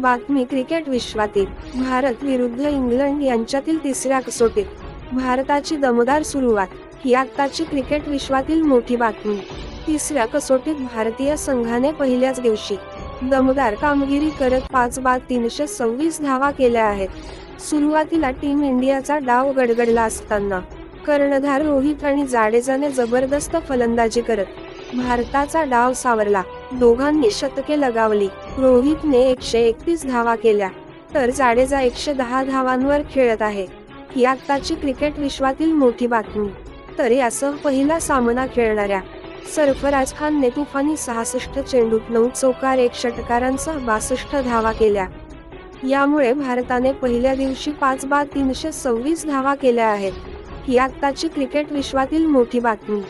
बातमी क्रिकेट विश्वातील. भारत विरुद्ध इंग्लंड यांच्यातील तिसऱ्या कसोटीत. भारताची दमदार सुरुवात ही आत्ताची क्रिकेट विश्वातील मोठी बातमी. तिसऱ्या कसोटीत भारतीय संघाने पहिल्याच दिवशी दमदार कामगिरी करत पाच बाद तीनशे सव्वीस धावा केल्या आहेत. सुरुवातीला टीम इंडियाचा डाव गडगडला असताना कर्णधार रोहित आणि जाडेजाने जबरदस्त फलंदाजी करत भारताचा डाव सावरला. दोघांनी शतके लगावली. रोहितने एकशे एकतीस धावा केल्या. तर जाडेजा एकशे दहा धावांवर खेळत आहे. ही आत्ताची क्रिकेट विश्वातील मोठी बातमी. तर यासह पहिला सामना खेळणाऱ्या सरफराज खानने तुफानी सहासष्ट चेंडूत नऊ चौकार एक षटकारांसह बासष्ट धावा केल्या. यामुळे भारताने पहिल्या दिवशी पाच बाद तीनशे सव्वीस धावा केल्या आहेत. ही आत्ताची क्रिकेट विश्वातील मोठी बातमी.